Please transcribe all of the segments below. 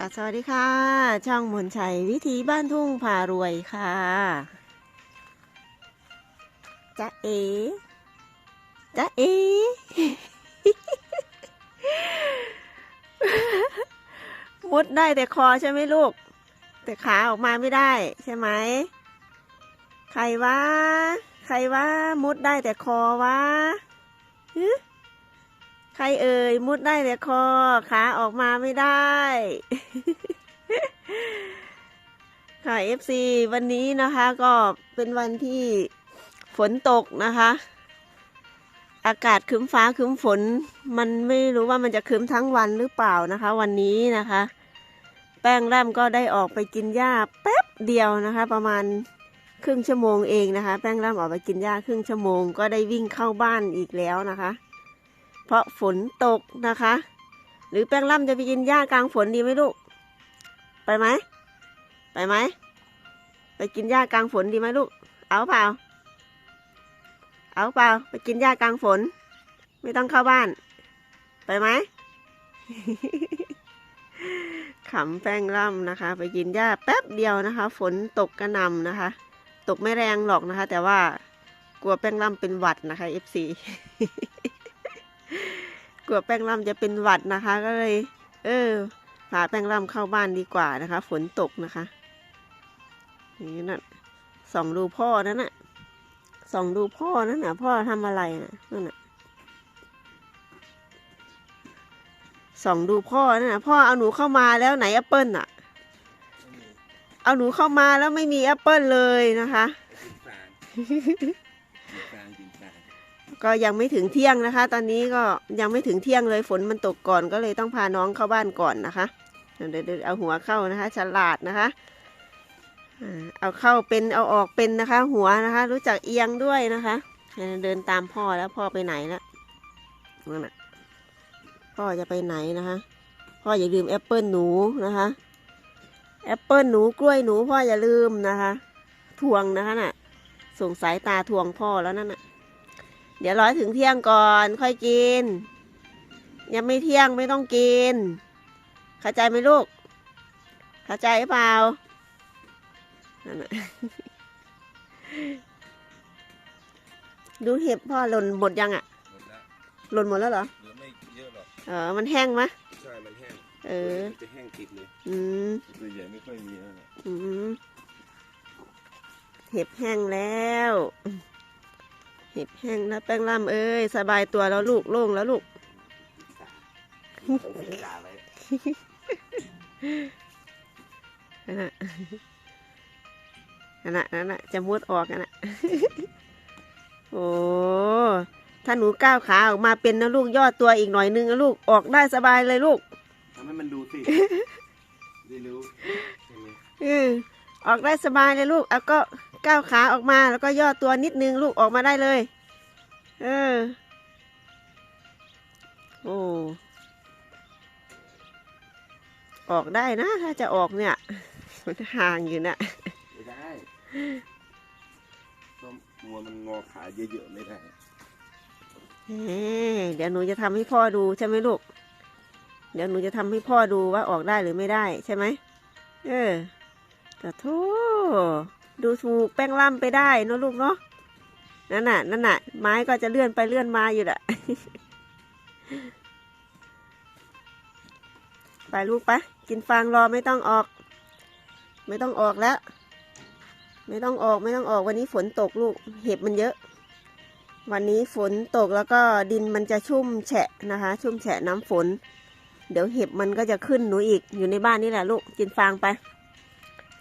ค่ะสวัสดีค่ะ ช่องมนชัยวิธีบ้านทุ่งพารวยค่ะจ๊ะเอจ๊ะเอ มุดได้แต่คอใช่ไหมลูก แต่ขาออกมาไม่ได้ใช่ไหม ใครวะ ใครวะ มุดได้แต่คอวะ ใครเอ่ยมุดได้แต่คอขาออกมาไม่ได้ค่ะ FC วันนี้นะคะก็เป็นวันที่ฝนตกนะคะ อากาศครึ้มฟ้าครึ้มฝน มันไม่รู้ว่ามันจะครึ้มทั้งวันหรือเปล่านะคะ วันนี้นะคะ แป้งร่ำก็ได้ออกไปกินหญ้าแป๊บเดียวนะคะ ประมาณครึ่งชั่วโมงเองนะคะ แป้งร่ำออกไปกินหญ้าครึ่งชั่วโมง ก็ได้วิ่งเข้าบ้านอีกแล้วนะคะ เพราะฝนตกนะคะ หรือแป้งร่ำจะไปกินหญ้ากลางฝนดีไหมลูก ไปไหม ไปไหม ไปกินหญ้ากลางฝนดีไหมลูก เอาเปล่า เอาเปล่า ไปกินหญ้ากลางฝน ไม่ต้องเข้าบ้าน ไปไหมขำแป้งร่ำนะคะ ไปกินหญ้าแป๊บเดียวนะคะ ฝนตกกระนำนะคะ ตกไม่แรงหรอกนะคะ แต่ว่ากลัวแป้งร่ำเป็นหวัดนะคะ FC กลัวแป้งร่ำจะเป็นหวัดนะคะ ก็เลย เออพาแป้งร่ำเข้าบ้านดีกว่านะคะ ฝนตกนะคะนี่นั่นส่องดูพ่อนั่นน่ะส่องดูพ่อนั่นน่ะ พ่อทำอะไรน่ะนั่นน่ะส่องดูพ่อนั่นน่ะ พ่อเอาหนูเข้ามาแล้วไหนแอปเปิลน่ะ เอาหนูเข้ามาแล้วไม่มีแอปเปิลเลยนะคะ ก็ยังไม่ถึงเที่ยงนะคะ ตอนนี้ก็ยังไม่ถึงเที่ยงเลยฝนมันตกก่อนก็เลยต้องพาน้องเข้าบ้านก่อนนะคะเดี๋ยวเดี๋ยวเอาหัวเข้านะคะ ฉลาดนะคะเอาเข้าเป็นเอาออกเป็นนะคะ หัวนะคะ รู้จักเอียงด้วยนะคะ เดินตามพ่อแล้วพ่อไปไหนแล้วนั่นนะพ่อจะไปไหนนะคะ พ่ออย่าลืมแอปเปิลหนูนะคะแอปเปิลหนูกล้วยหนูพ่ออย่าลืมนะคะ ทวงนะคะน่ะส่งสายตาทวงพ่อแล้วนั่นน่ะ เดี๋ยวรอให้ถึงเที่ยงก่อน ค่อยกิน ยังไม่เที่ยงไม่ต้องกิน เข้าใจไหมลูก เข้าใจหรือเปล่านั่นน่ะดูเห็บพ่อหล่นหมดยังอะ่ะหมดแล้วหล่นหมดแล้วเหรอเหลือไม่เยอะหรอกเออมันแห้งไหมใช่มันแห้งเออมันจะแห้งติดเลยอืมตัวใหญ่ไม่ค่อยมีแล้วนะอืมเห็บแห้งแล้วเห็บแห้งแล้วแป้งล่ำเอ้ยสบายตัวแล้วลูกโล่งแล้วลูกด่าอะไรนั่นน่ะนั่นน่ะนั่นน่ะจะมุดออกนั่นน่ะโอ้ถ้าหนูก้าวขาออกมาเป็นนะลูกย่อตัวอีกหน่อยนึงนะลูกออกได้สบายเลยลูกทำให้มันดูสิได้รู้ใช่ไหมเออออกได้สบายเลยลูกเอาก็ ก้าวขาออกมาแล้วก็ย่อตัวนิดนึงลูกออกมาได้เลย เออ โอ้ ออกได้นะ ถ้าจะออกเนี่ย มันห่างอยู่นะไม่ได้ต้องตัวมันงอขาเยอะๆไม่ได้เอ้ยเดี๋ยวหนูจะทำให้พ่อดูใช่ไหมลูก เดี๋ยวหนูจะทำให้พ่อดูว่าออกได้หรือไม่ได้ใช่ไหม เออแต่โท ดูถูกแป้งล่ำไปได้เนอะลูกเนาะนั่นน่ะนั่นน่ะ ไม้ก็จะเลื่อนไปเลื่อนมาอยู่แหละไปลูกไปะกินฟางรอไม่ต้องออก ไม่ต้องออกแล้ว ไม่ต้องออกไม่ต้องออกวันนี้ฝนตกลูก เห็บมันเยอะ วันนี้ฝนตกแล้วก็ดินมันจะชุ่มแฉะนะคะ ชุ่มแฉะน้ำฝน เดี๋ยวเห็บมันก็จะขึ้นหนูอีกอยู่ในบ้านนี่แหละลูกกินฟางไป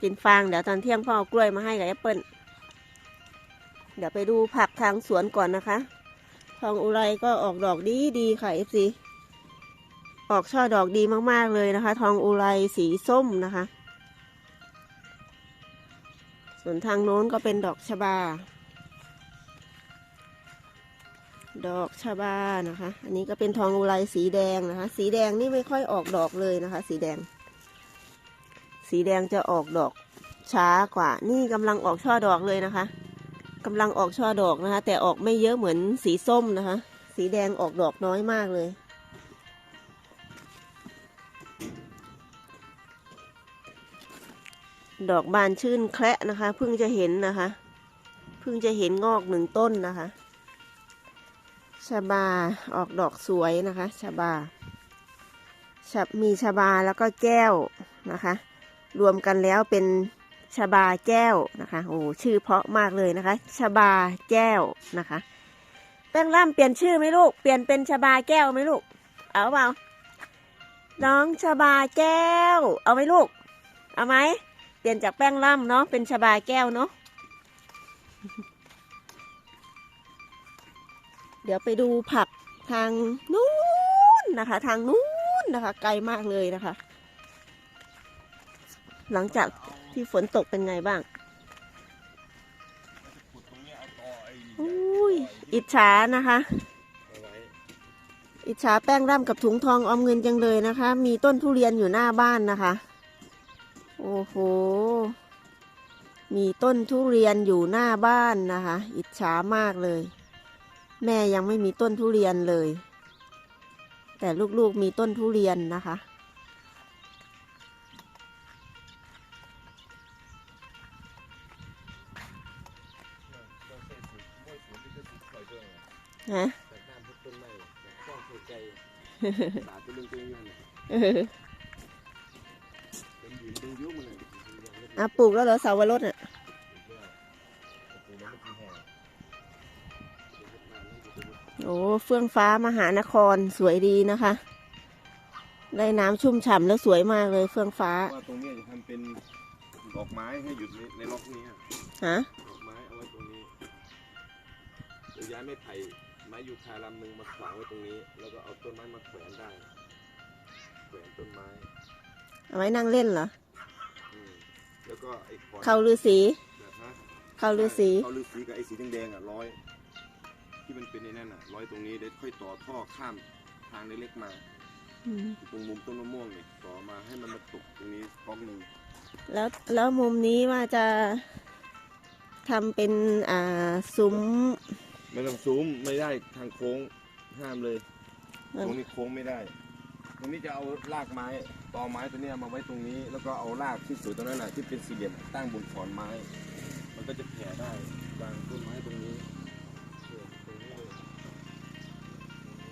กินฟางเดี๋ยวตอนเที่ยงพ่อเอากล้วยมาให้กับแอปเปิลเดี๋ยวไปดูผักทางสวนก่อนนะคะ ทองอุไรก็ออกดอกดีดีค่ะเอฟซีออกช่อดอกดีมากๆเลยนะคะ ทองอุไรสีส้มนะคะ ส่วนทางโน้นก็เป็นดอกชบา ดอกชบานะคะ อันนี้ก็เป็นทองอุไรสีแดงนะคะ สีแดงนี่ไม่ค่อยออกดอกเลยนะคะ สีแดง สีแดงจะออกดอกช้ากว่า นี่กำลังออกช่อดอกเลยนะคะกำลังออกช่อดอกนะคะ แต่ออกไม่เยอะเหมือนสีส้มนะคะ สีแดงออกดอกน้อยมากเลย ดอกบานชื่นแคระนะคะ เพิ่งจะเห็นนะคะ เพิ่งจะเห็นงอกหนึ่งต้นนะคะชบาออกดอกสวยนะคะชบาชมีชบาแล้วก็แก้วนะคะ รวมกันแล้วเป็นชบาแก้วนะคะโอ้ชื่อเพราะมากเลยนะคะชบาแก้วนะคะแป้งร่ำเปลี่ยนชื่อไหมลูกเปลี่ยนเป็นชบาแก้วไหมลูกเอาเปล่าน้องชบาแก้ว เอาไหมลูก เอาไหมเปลี่ยนจากแป้งร่ำเนาะเป็นชบาแก้วเนาะเดี๋ยวไปดูผักทางนู้นนะคะ ทางนู้นนะคะ ไกลมากเลยนะคะ หลังจากที่ฝนตกเป็นไงบ้างอุ้ยอิจฉานะคะอาไว้อิจฉาแป้งร่ำกับถุงทองออมเงินจังเลยนะคะ มีต้นทุเรียนอยู่หน้าบ้านนะคะ โอ้โห มีต้นทุเรียนอยู่หน้าบ้านนะคะ อิจฉามากเลย แม่ยังไม่มีต้นทุเรียนเลย แต่ลูกๆมีต้นทุเรียนนะคะ ฮะจากน้ำพุต้นไม้จากกล้องสู่ใจสาดไปเรื่องตัวเงินเออเป็นยืนดูยุ่งเลยอะปลูกแล้วเหรอเสาวรสอะโอ้เฟื่องฟ้ามหานครสวยดีนะคะ ได้น้ำชุ่มฉ่ำแล้วสวยมากเลยเฟื่องฟ้า ว่าตรงนี้จะทำเป็นดอกไม้ให้หยุดในในล็อกนี้อะฮะ ดอกไม้เอาไว้ตรงนี้เดี๋ยวย้ายไม้ไผ่ ไม้ยูคาลำหนึ่งมาขวางไว้ตรงนี้ แล้วก็เอาต้นไม้มาแขวนได้ แขวนต้นไม้ เอาไว้นั่งเล่นเหรอ อืมแล้วก็ไอ้ขอนเขาฤาษีแบบฮะเขาฤาษีเขาฤาษีกับไอ้สีแดงๆอะร้อย ที่มันเป็นในนั่นอะร้อยตรงนี้เดี๋ยวค่อยต่อท่อข้ามทางเล็กๆมา อืมตรงมุมต้นมะม่วงนี่ต่อมาให้มันมาตกตรงนี้ก้องหนึ่งแล้วแล้วมุมนี้ว่าจะทำเป็นอ่าซุ้ม ไม่ต้องซูมไม่ได้ทางโค้งห้ามเลยตรงนี้โค้งไม่ได้ ตรงนี้จะเอารากไม้ตอไม้ตัวเนี้ยมาไว้ตรงนี้ แล้วก็เอารากที่สวยตรงนั้นน่ะที่เป็นสี่เหลี่ยมตั้งบนขอนไม้ มันก็จะแผ่ได้วางต้นไม้ตรงนี้เออตรงนี้เลยตรงนี้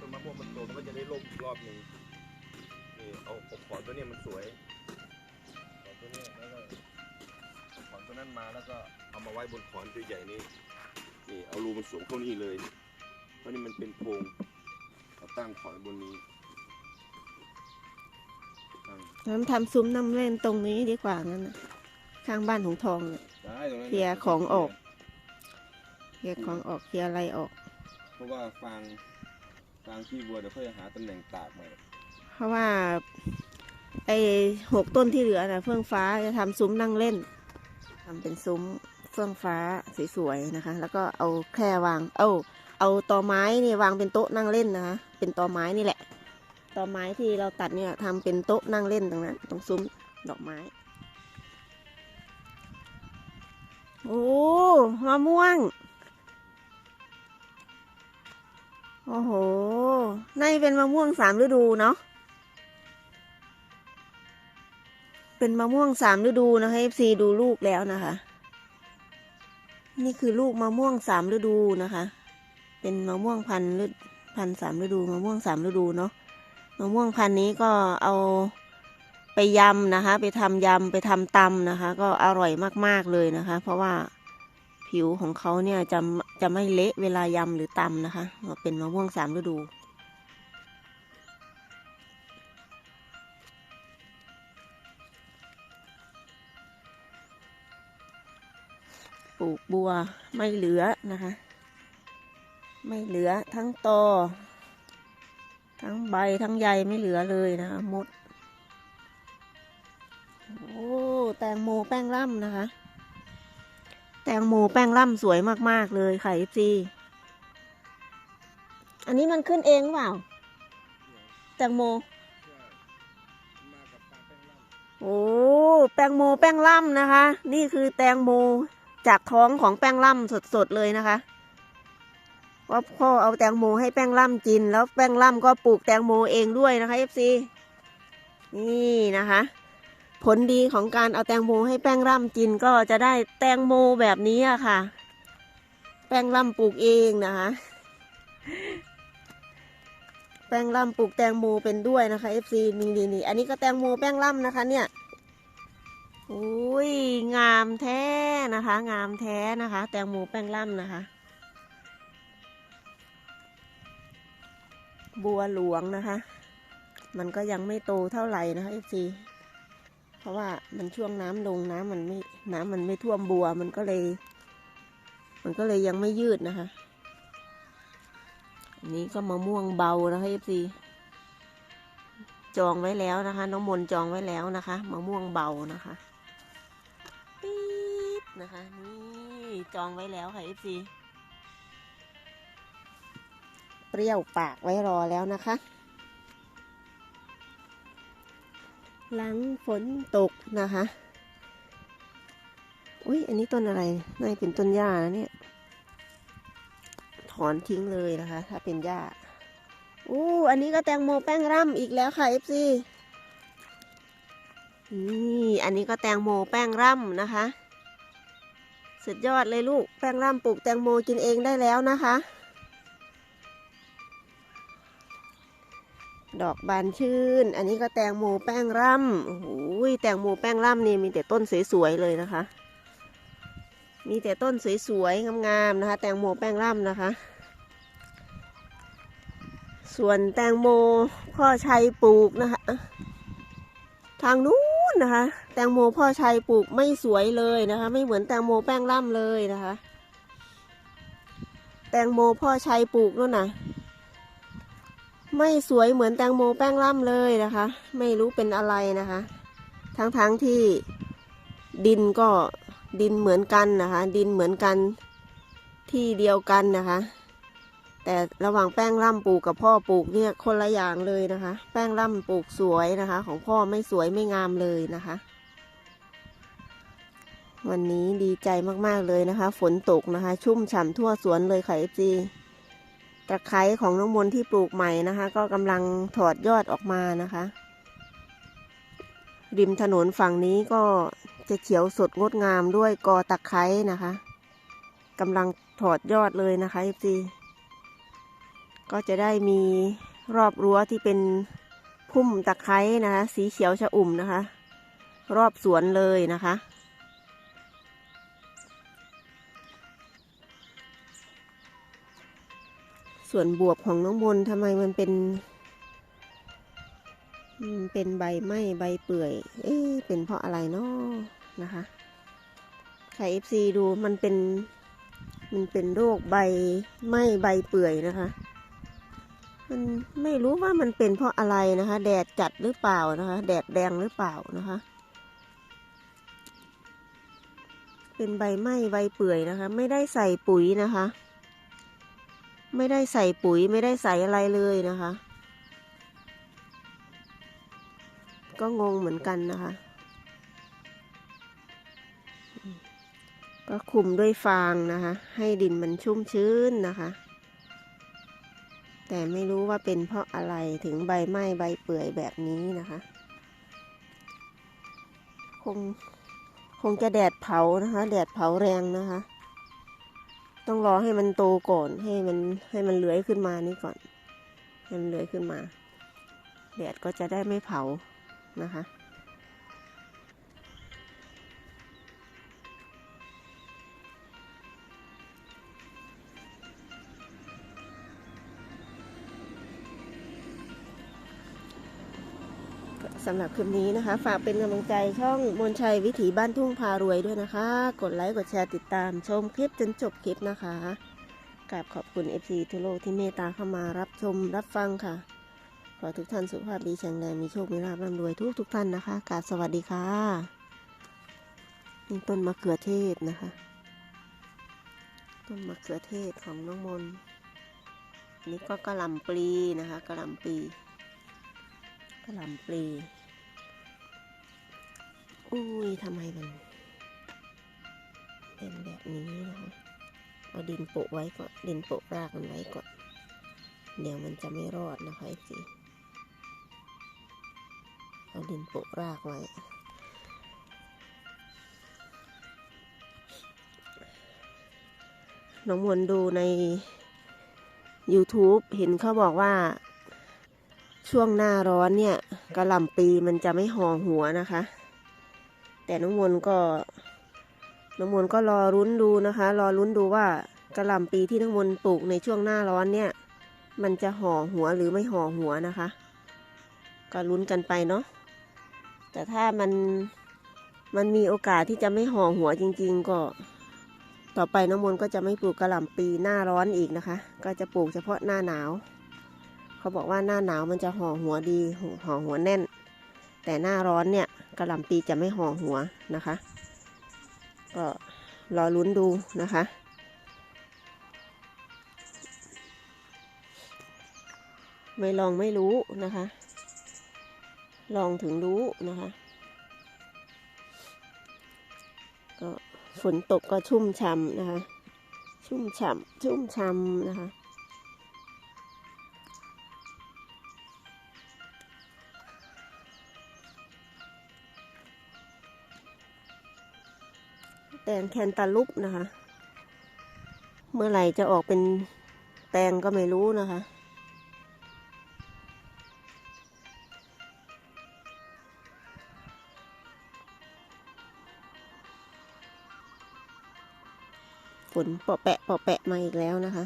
ต้นมะม่วงมันโตมันก็จะได้ร่มอีกรอบหนึ่งนี่เอาเอาขอนตัวเนี้ยมันสวยขอนตัวเนี้ยแล้วก็เอาขอนตัวนั้นมาแล้วก็เอามาไว้บนขอนตัวใหญ่นี้ นี่เอารูมันสวมเข้านี่เลย เพราะนี่มันเป็นโพรงเอาตั้งขอนบนนี้ตั้งงั้นทำซุ้มน้ำเล่นตรงนี้ดีกว่างั้นนะข้างบ้านของทองเนี่ยได้ตรงนั้นเคลียร์ของออก เคลียร์ของออกเคลียร์อะไรออก เพราะว่าฟางฟางขี้วัวเดี๋ยวค่อยหาตำแหน่งตากใหม่เพราะว่า ไอ้หกต้นที่เหลือนะเฟื่องฟ้าจะทำซุ้มนั่งเล่นทำเป็นซุ้ม เฟื่องฟ้าสวยๆนะคะ แล้วก็เอาแคร่วาง เอาเอาตอไม้นี่วางเป็นโต๊ะนั่งเล่นนะคะ เป็นตอไม้นี่แหละตอไม้ที่เราตัดเนี่ยทำเป็นโต๊ะนั่งเล่นตรงนั้นตรงซุ้มดอกไม้ โอ้มะม่วง โอ้โหนี่เป็นมะม่วงสามฤดูเนาะเป็นมะม่วงสามฤดูนะคะเอฟซีดูลูกแล้วนะคะ นี่คือลูกมะม่วงสามฤดูนะคะ เป็นมะม่วงพันฤพันสามฤดูมะม่วงสามฤดูเนาะมะม่วงพันนี้ก็เอาไปยำนะคะ ไปทำยำไปทำตำนะคะ ก็อร่อยมากๆเลยนะคะ เพราะว่าผิวของเขาเนี่ยจะจะไม่เละเวลายำหรือตำนะคะ เป็นมะม่วงสามฤดู ปลูกบัวไม่เหลือนะคะ ไม่เหลือทั้งตอทั้งใบทั้งใยไม่เหลือเลยนะคะหมดโอ้แตงโมแป้งล่ำนะคะ แตงโมแป้งล่ำสวยมากๆเลยค่ะเอฟซีอันนี้มันขึ้นเองหรือเปล่า แตงโมโอ้แตงโมแป้งล่ำนะคะ นี่คือแตงโม จากท้องของแป้งล่ำสดๆเลยนะคะว่าพ่อเอาแตงโมให้แป้งล่ำกิน แล้วแป้งล่ำก็ปลูกแตงโมเองด้วยนะคะเอฟซีนี่นะคะ ผลดีของการเอาแตงโมให้แป้งร่ำกินก็จะได้แตงโมแบบนี้อะค่ะ แป้งร่ำปลูกเองนะคะ แป้งร่ำปลูกแตงโมเป็นด้วยนะคะ FC นี่นี่นี่อันนี้ก็แตงโมแป้งร่ำนะคะเนี่ย อุ้ยงามแท้นะคะ งามแท้นะคะ แตงโมแป้งร่ำนะคะ บัวหลวงนะคะ มันก็ยังไม่โตเท่าไหร่นะคะ FC เพราะว่ามันช่วงน้ำลงน้ำมันไม่น้ำมันไม่ท่วมบัวมันก็เลย มันก็เลยยังไม่ยืดนะคะ อันนี้ก็มะม่วงเบานะคะเอฟซีจองไว้แล้วนะคะ น้องมนจองไว้แล้วนะคะมะม่วงเบานะคะ นะคะ นี่จองไว้แล้วค่ะเอฟซีเปรี้ยวปากไว้รอแล้วนะคะ หลังฝนตกนะคะ อุ้ยอันนี้ต้นอะไรน่าเป็นต้นหญ้านะเนี่ย ถอนทิ้งเลยนะคะ ถ้าเป็นหญ้าอู้อันนี้ก็แตงโมแป้งร่ำอีกแล้วค่ะ FC นี่ อันนี้ก็แตงโมแป้งร่ำนะคะ สุดยอดเลยลูกแป้งร่ำปลูกแตงโมกินเองได้แล้วนะคะ ดอกบานชื่น อันนี้ก็แตงโมแป้งร่ำโอ้โหแตงโมแป้งร่ำนี่มีแต่ต้นสวยๆเลยนะคะ มีแต่ต้นสวยๆงามๆนะคะ แตงโมแป้งร่ำนะคะ ส่วนแตงโมพ่อชัยปลูกนะคะ ทางนู้น นะคะ แตงโมพ่อชัยปลูกไม่สวยเลยนะคะ ไม่เหมือนแตงโมแป้งร่ำเลยนะคะ แตงโมพ่อชัยปลูกนู่นน่ะไม่สวยเหมือนแตงโมแป้งร่ำเลยนะคะ ไม่รู้เป็นอะไรนะคะ ทั้งๆทที่ดินก็ดินเหมือนกันนะคะ ดินเหมือนกันที่เดียวกันนะคะ แต่ระหว่างแป้งร่ำปลูกกับพ่อปลูกเนี่ยคนละอย่างเลยนะคะ แป้งร่ำปลูกสวยนะคะ ของพ่อไม่สวยไม่งามเลยนะคะ วันนี้ดีใจมากๆเลยนะคะ ฝนตกนะคะ ชุ่มฉ่ำทั่วสวนเลยค่ะเอฟซีตะไคร้ของน้องมนที่ปลูกใหม่นะคะ ก็กำลังถอดยอดออกมานะคะ ริมถนนฝั่งนี้ก็จะเขียวสดงดงามด้วยกอตะไคร้นะคะกำลังถอดยอดเลยนะคะเอฟซี ก็จะได้มีรอบรั้วที่เป็นพุ่มตะไคร้นะคะ สีเขียวชะอุ่มนะคะ รอบสวนเลยนะคะ ส่วนบวบของน้องมนทำไมมันเป็นเป็นใบไหม้ใบเปื่อย เอ๊ะเป็นเพราะอะไรเนาะนะคะไข่เอฟซีดูมันเป็น มันเป็นโรคใบไหม้ใบเปื่อยนะคะ มันไม่รู้ว่ามันเป็นเพราะอะไรนะคะ แดดจัดหรือเปล่านะคะ แดดแดงหรือเปล่านะคะ เป็นใบไหม้ใบเปื่อยนะคะ ไม่ได้ใส่ปุ๋ยนะคะ ไม่ได้ใส่ปุ๋ยไม่ได้ใส่อะไรเลยนะคะ ก็งงเหมือนกันนะคะ ก็คุมด้วยฟางนะคะ ให้ดินมันชุ่มชื้นนะคะ แต่ไม่รู้ว่าเป็นเพราะอะไรถึงใบไหม้ใบเปื่อยแบบนี้นะคะ คงคงจะแดดเผานะคะ แดดเผาแรงนะคะ ต้องรอให้มันโตก่อนให้มันให้มันเลื้อยขึ้นมานี่ก่อนให้มันเลื้อยขึ้นมา แดดก็จะได้ไม่เผานะคะ สำหรับคลิปนี้นะคะ ฝากเป็นกำลังใจช่องมนชัยวิถีบ้านทุ่งพารวยด้วยนะคะ กดไลค์กดแชร์ติดตามชมคลิปจนจบคลิปนะคะกราบขอบคุณ FC ทั่วโลกที่เมตตาเข้ามารับชมรับฟังค่ะ ขอทุกท่านสุขภาพดีแข็งแรงมีโชคมีลาภร่ำรวยทุกทุกท่านนะคะกราบสวัสดีค่ะนี่ต้นมะเขือเทศนะคะ ต้นมะเขือเทศของน้องมนอันนี่ก็กระลำปลีนะคะกระลำปลีกระลำปลี อุ้ยทำไมมันเป็นแบบนี้นะคะเอาดินโปะไว้ก่อน ดินโปะรากมันไว้ก่อน เดี๋ยวมันจะไม่รอดนะคะสิเอาดินโปะรากไว้น้องมวลดูใน YouTube เห็นเขาบอกว่า ช่วงหน้าร้อนเนี่ยกระหล่ำปีมันจะไม่ห่อหัวนะคะ แต่น้องมนก็น้องมนก็รอรุ้นดูนะคะ รอรุ้นดูว่ากระหล่ำปีที่น้องมนต์ปลูกในช่วงหน้าร้อนเนี่ย มันจะห่อหัวหรือไม่ห่อหัวนะคะ ก็ลุ้นกันไปเนาะแต่ถ้ามันมันมีโอกาสที่จะไม่ห่อหัวจริง ๆ ก็ ต่อไปน้องมนก็จะไม่ปลูกกระหล่ำปีหน้าร้อนอีกนะคะ ก็จะปลูกเฉพาะหน้าหนาว เขาบอกว่าหน้าหนาวมันจะห่อหัวดีห่อหัวแน่น แต่หน้าร้อนเนี่ย กระหล่ำปีจะไม่ห่อหัวนะคะ ก็รอลุ้นดูนะคะไม่ลองไม่รู้นะคะ ลองถึงรู้นะคะ ก็ฝนตกก็ชุ่มช่ำนะคะ ชุ่มฉ่ำชุ่มช่ำนะคะ แตงแคนตาลูปนะคะ เมื่อไหร่จะออกเป็นแตงก็ไม่รู้นะคะ ฝนเปาแปะเปาแปะมาอีกแล้วนะคะ